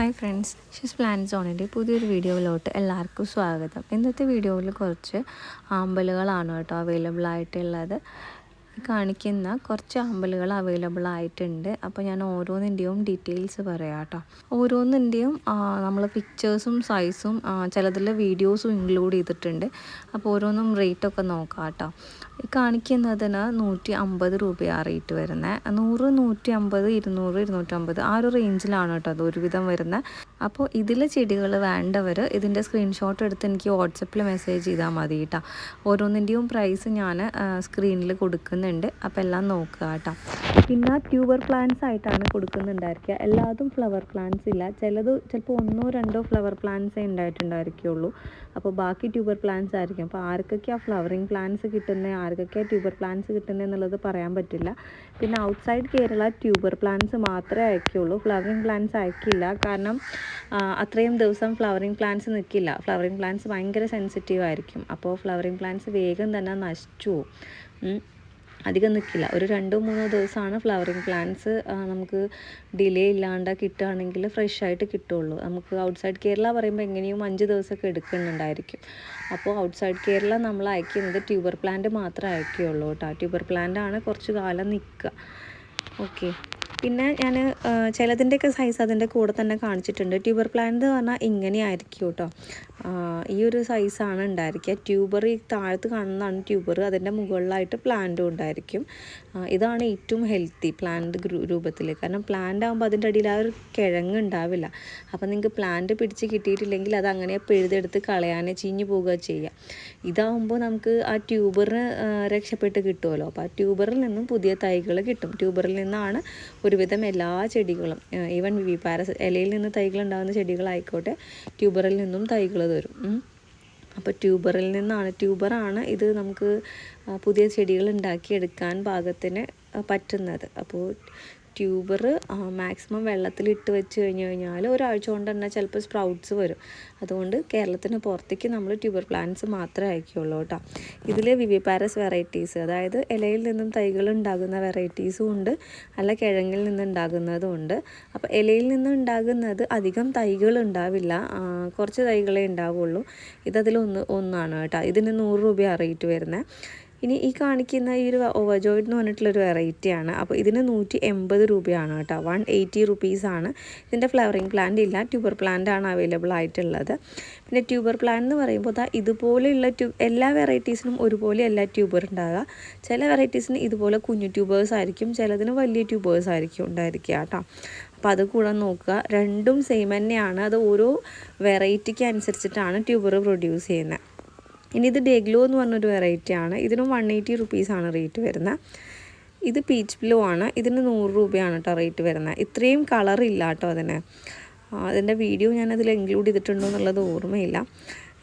Hi friends she's plan സോണിന്റെ പുതിയൊരു വീഡിയോയിലോട്ട് എല്ലാവർക്കും സ്വാഗതം. ഇന്നത്തെ വീഡിയോയിൽ കുറച്ച് ആമ്പലുകളാണ് കേട്ടോ അവൈലബിൾ ആയിട്ടുള്ളത്. കാണിക്കുന്ന കുറച്ച് ആമ്പലുകൾ അവൈലബിൾ ആയിട്ടുണ്ട്. അപ്പോൾ ഞാൻ ഓരോന്നിന്റെയും ഡീറ്റെയിൽസ് പറയാം കേട്ടോ ഓരോന്നിന്റെയും നമ്മൾ പിക്ചേഴ്സും സൈസും ചിലതിൽ വീഡിയോസും ഇൻക്ലൂഡ് ചെയ്തിട്ടുണ്ട്. അപ്പോൾ ഓരോന്നും റേറ്റൊക്കെ നോക്കാം കേട്ടോ കാണിക്കുന്നതിന് നൂറ്റി അമ്പത് രൂപയാണ് റേറ്റ് വരുന്നത് നൂറ് നൂറ്റി അമ്പത് ഇരുന്നൂറ് ഇരുന്നൂറ്റമ്പത് ആ ഒരു റേഞ്ചിലാണ് കേട്ടോ അത് ഒരുവിധം വരുന്നത് അപ്പോൾ ഇതിലെ ചെടികൾ വേണ്ടവർ ഇതിന്റെ സ്ക്രീൻഷോട്ട് എടുത്ത് എനിക്ക് വാട്സപ്പിൽ മെസ്സേജ് ചെയ്താൽ മതി കേട്ടോ ഓരോന്നിന്റെയും പ്രൈസ് ഞാൻ സ്ക്രീനിൽ കൊടുക്കുന്നുണ്ട്. അപ്പോൾ എല്ലാം നോക്കുക കേട്ടോ. പിന്നെ ട്യൂബർ പ്ലാന്റ്സ് ആയിട്ടാണ് കൊടുക്കുന്നുണ്ടായിരിക്കുക. എല്ലാതും ഫ്ലവർ പ്ലാന്റ്സ് ഇല്ല. ചിലത് ചിലപ്പോൾ ഒന്നോ രണ്ടോ ഫ്ലവർ പ്ലാന്റ്സേ ഉണ്ടായിട്ടുണ്ടായിരിക്കുള്ളൂ. അപ്പോൾ ബാക്കി ട്യൂബർ പ്ലാന്റ്സ് ആയിരിക്കും. അപ്പോൾ ആർക്കൊക്കെയാണ് ഫ്ലവറിങ് പ്ലാന്റ്സ് കിട്ടുന്നത്? ആർക്കൊക്കെയാണ് ട്യൂബർ പ്ലാന്റ്സ് കിട്ടുന്നത് എന്നുള്ളത് പറയാൻ പറ്റില്ല. പിന്നെ outside Kerala tuber plants മാത്രമേ അയക്കുള്ളൂ. ഫ്ലവറിങ് പ്ലാന്റ്സ് അയക്കില്ല. കാരണം അത്രയും ദിവസം ഫ്ലവറിങ് പ്ലാന്റ്സ് നിൽക്കില്ല. ഫ്ലവറിങ് പ്ലാന്റ്സ് ഭയങ്കര സെൻസിറ്റീവ് ആയിരിക്കും. അപ്പോൾ ഫ്ലവറിങ് പ്ലാന്റ്സ് വേഗം തന്നെ നശിച്ചു അധികം നിൽക്കില്ല. ഒരു രണ്ടോ മൂന്നോ ദിവസമാണ് ഫ്ലവറിങ് പ്ലാന്റ്സ് നമുക്ക് ഡിലേ ഇല്ലാണ്ട് കിട്ടുകയാണെങ്കിൽ ഫ്രഷ് ആയിട്ട് കിട്ടുള്ളൂ. നമുക്ക് ഔട്ട്സൈഡ് കേരള പറയുമ്പോൾ എങ്ങനെയും അഞ്ച് ദിവസമൊക്കെ എടുക്കുന്നുണ്ടായിരിക്കും. അപ്പോൾ ഔട്ട്സൈഡ് കേരള നമ്മൾ അയക്കുന്നത് ട്യൂബർ പ്ലാന്റ് മാത്രമേ അയക്കുകയുള്ളൂ കേട്ടോ. ട്യൂബർ പ്ലാന്റ് ആണ് കുറച്ച് കാലം നിൽക്കുക. ഓക്കെ പിന്നെ ഞാൻ ചിലതിന്റെയൊക്കെ സൈസ് അതിന്റെ കൂടെ തന്നെ കാണിച്ചിട്ടുണ്ട്. ട്യൂബർ പ്ലാന്റ് എന്ന് പറഞ്ഞാൽ ഇങ്ങനെയായിരിക്കും കേട്ടോ. ഈ ഒരു സൈസാണ് ഉണ്ടായിരിക്കുക. ട്യൂബർ ഈ താഴത്ത് കാണുന്നതാണ് ട്യൂബർ അതിന്റെ മുകളിലായിട്ട് പ്ലാന്റും ഉണ്ടായിരിക്കും. ഇതാണ് ഏറ്റവും ഹെൽത്തി പ്ലാന്റ് രൂപത്തിൽ കാരണം പ്ലാന്റ് ആകുമ്പോൾ അതിന്റെ അടിയിൽ ആ ഒരു കിഴങ്ങ് ഉണ്ടാവില്ല. അപ്പം നിങ്ങൾക്ക് പ്ലാന്റ് പിടിച്ച് കിട്ടിയിട്ടില്ലെങ്കിൽ അത് അങ്ങനെ പിഴുതെടുത്ത് കളയാനേ ചീഞ്ഞു പോവുക ചെയ്യുക ഇതാവുമ്പോൾ നമുക്ക് ആ ട്യൂബറിന് രക്ഷപ്പെട്ട് കിട്ടുമല്ലോ അപ്പോൾ ആ ട്യൂബറിൽ നിന്നും പുതിയ തൈകൾ കിട്ടും. ട്യൂബറിൽ നിന്നാണ് ഒരുവിധം എല്ലാ ചെടികളും ഈവൻ വി പാരസ് ഇലയിൽ നിന്ന് തൈകൾ ഉണ്ടാകുന്ന ചെടികളായിക്കോട്ടെ ട്യൂബറിൽ നിന്നും തൈകൾ തരും അപ്പോൾ ട്യൂബറിൽ നിന്നാണ് ട്യൂബറാണ് ഇത് നമുക്ക് പുതിയ ചെടികൾ ഉണ്ടാക്കിയെടുക്കാൻ പാകത്തിന് പറ്റുന്നത്. അപ്പോൾ ട്യൂബർ മാക്സിമം വെള്ളത്തിലിട്ട് വെച്ച് കഴിഞ്ഞ് കഴിഞ്ഞാൽ ഒരാഴ്ച കൊണ്ട് തന്നെ ചിലപ്പോൾ സ്പ്രൗട്ട്സ് വരും. അതുകൊണ്ട് കേരളത്തിന് പുറത്തേക്ക് നമ്മൾ ട്യൂബർ പ്ലാന്റ്സ് മാത്രമേ അയക്കുകയുള്ളൂ കേട്ടോ. ഇതിൽ വിവിപാരസ് വെറൈറ്റീസ് അതായത് ഇലയിൽ നിന്നും തൈകൾ ഉണ്ടാകുന്ന വെറൈറ്റീസും ഉണ്ട്. അല്ല കിഴങ്ങിൽ നിന്നുണ്ടാകുന്നതും ഉണ്ട്. അപ്പോൾ ഇലയിൽ നിന്നുണ്ടാകുന്നത് അധികം തൈകൾ ഉണ്ടാവില്ല. കുറച്ച് തൈകളേ ഉണ്ടാവുള്ളൂ. ഇതതിലൊന്ന് ഒന്നാണ് കേട്ടോ. ഇതിന് നൂറ് രൂപയാണ് റേറ്റ് വരുന്നത്. ഇനി ഈ കാണിക്കുന്ന ഈ ഒരു ഓവർജോയിഡ് എന്ന് പറഞ്ഞിട്ടുള്ളൊരു വെറൈറ്റിയാണ് അപ്പോൾ ഇതിന് നൂറ്റി എൺപത് രൂപയാണ് കേട്ടോ. വൺ എയ്റ്റി റുപ്പീസാണ് ഇതിന്റെ ഫ്ലവറിങ് പ്ലാന്റ് ഇല്ല. ട്യൂബർ പ്ലാന്റ് ആണ് അവൈലബിൾ ആയിട്ടുള്ളത്. പിന്നെ ട്യൂബർ പ്ലാന്റ് എന്ന് പറയുമ്പോൾ ദാ ഇതുപോലെയുള്ള ട്യൂബ് എല്ലാ വെറൈറ്റീസിനും ഒരുപോലെ എല്ലാ ട്യൂബർ ഉണ്ടാകുക ചില വെറൈറ്റീസിന് ഇതുപോലെ കുഞ്ഞു ട്യൂബേഴ്സ് ആയിരിക്കും. ചിലതിന് വലിയ ട്യൂബേഴ്സ് ആയിരിക്കും ഉണ്ടായിരിക്കുക കേട്ടോ. അപ്പോൾ അത് കൂടെ നോക്കുക. രണ്ടും സെയിം തന്നെയാണ്. അത് ഓരോ വെറൈറ്റിക്ക് അനുസരിച്ചിട്ടാണ് ട്യൂബർ പ്രൊഡ്യൂസ് ചെയ്യുന്നത്. ഇനി ഇത് ഡെഗ്ലോ എന്ന് പറഞ്ഞൊരു വെറൈറ്റി ആണ്. ഇതിനും വൺ എയ്റ്റി റുപ്പീസാണ് റേറ്റ് വരുന്നത്. ഇത് പീച്ച് ബ്ലൂ ആണ്. ഇതിന് നൂറ് രൂപയാണ് കേട്ടോ റേറ്റ് വരുന്നത്. ഇത്രയും കളർ ഇല്ല കേട്ടോ അതിന്. അതിന്റെ വീഡിയോ ഞാൻ അതിൽ ഇൻക്ലൂഡ് ചെയ്തിട്ടുണ്ടോ എന്നുള്ളത് ഓർമ്മയില്ല.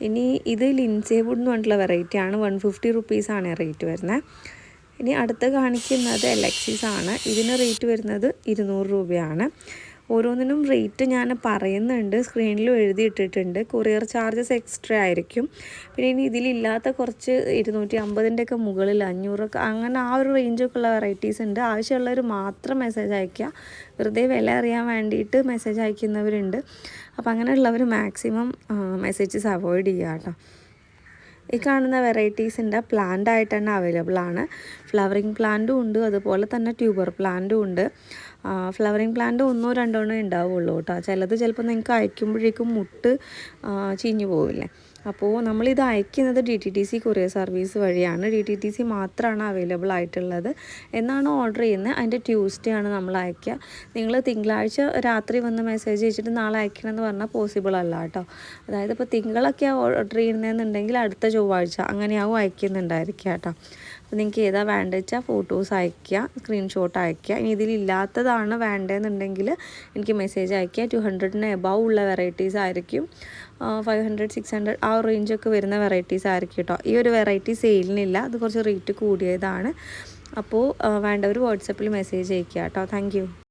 ഇനി ഇത് ലിൻസേ വുഡ് എന്ന് പറഞ്ഞിട്ടുള്ള വെറൈറ്റി ആണ്. വൺ ഫിഫ്റ്റി റുപ്പീസാണ് റേറ്റ് വരുന്നത്. ഇനി അടുത്ത് കാണിക്കുന്നത് എലക്സിസ് ആണ്. ഇതിന് റേറ്റ് വരുന്നത് ഇരുന്നൂറ് രൂപയാണ്. ഓരോന്നിനും റേറ്റ് ഞാൻ പറയുന്നുണ്ട്. സ്ക്രീനിലും എഴുതിയിട്ടിട്ടുണ്ട്. കൊറിയർ ചാർജസ് എക്സ്ട്രാ ആയിരിക്കും. പിന്നെ ഇനി ഇതിലില്ലാത്ത കുറച്ച് ഇരുന്നൂറ്റി അമ്പതിന്റെ ഒക്കെ മുകളിൽ അഞ്ഞൂറൊക്കെ അങ്ങനെ ആ ഒരു റേഞ്ചൊക്കെ ഉള്ള വെറൈറ്റീസ് ഉണ്ട്. ആവശ്യമുള്ളവർ മാത്രം മെസ്സേജ് അയയ്ക്കുക. വെറുതെ വില അറിയാൻ വേണ്ടിയിട്ട് മെസ്സേജ് അയക്കുന്നവരുണ്ട്. അപ്പോൾ അങ്ങനെയുള്ളവർ മാക്സിമം മെസ്സേജസ് അവോയ്ഡ് ചെയ്യുക കേട്ടോ. ഈ കാണുന്ന വെറൈറ്റീസിന്റെ പ്ലാന്റ് ആയിട്ട് തന്നെ അവൈലബിൾ ആണ്. ഫ്ലവറിങ് പ്ലാന്റും ഉണ്ട്. അതുപോലെ തന്നെ ട്യൂബർ പ്ലാന്റും ഉണ്ട്. ഫ്ലവറിങ് പ്ലാന്റ് ഒന്നോ രണ്ടോ എണ്ണേ ഉണ്ടാവുള്ളൂ കേട്ടോ. ചിലത് ചിലപ്പോൾ നിങ്ങൾക്ക് അയക്കുമ്പോഴേക്കും മുട്ട് ചീഞ്ഞു പോവില്ലേ? അപ്പോൾ നമ്മളിത് അയക്കുന്നത് D T T C courier service വഴിയാണ്. ഡി ടി ടി സി മാത്രമാണ് അവൈലബിൾ ആയിട്ടുള്ളത്. എന്നാണ് ഓർഡർ ചെയ്യുന്നത്. അതിന്റെ ട്യൂസ്ഡേ ആണ് നമ്മൾ അയക്കുക. നിങ്ങൾ തിങ്കളാഴ്ച രാത്രി വന്ന് മെസ്സേജ് അയച്ചിട്ട് നാളെ അയക്കണമെന്ന് പറഞ്ഞാൽ പോസിബിൾ അല്ല കേട്ടോ. അതായത് ഇപ്പോൾ തിങ്കളൊക്കെ ഓർഡർ ചെയ്യുന്നതെന്നുണ്ടെങ്കിൽ അടുത്ത ചൊവ്വാഴ്ച അങ്ങനെയാവും അയക്കുന്നുണ്ടായിരിക്കുക കേട്ടോ. അപ്പോൾ നിങ്ങൾക്ക് ഏതാ വേണ്ടത് വെച്ചാൽ ഫോട്ടോസ് അയയ്ക്കുക സ്ക്രീൻഷോട്ട് അയയ്ക്കുക. ഇനി ഇതിലില്ലാത്തതാണ് വേണ്ടതെന്നുണ്ടെങ്കിൽ എനിക്ക് മെസ്സേജ് അയയ്ക്കുക. ടു ഹൺഡ്രഡിന് എബവ് ഉള്ള വെറൈറ്റീസ് ആയിരിക്കും. ഫൈവ് ഹൺഡ്രഡ് സിക്സ് ഹൺഡ്രഡ് ആ റേഞ്ചൊക്കെ വരുന്ന വെറൈറ്റീസ് ആയിരിക്കും കേട്ടോ ഈ ഒരു വെറൈറ്റി സെയിലിനില്ല അത് കുറച്ച് റേറ്റ് കൂടിയതാണ്. അപ്പോൾ വേണ്ടവർ വാട്സപ്പിൽ മെസ്സേജ് അയയ്ക്കുക കേട്ടോ താങ്ക്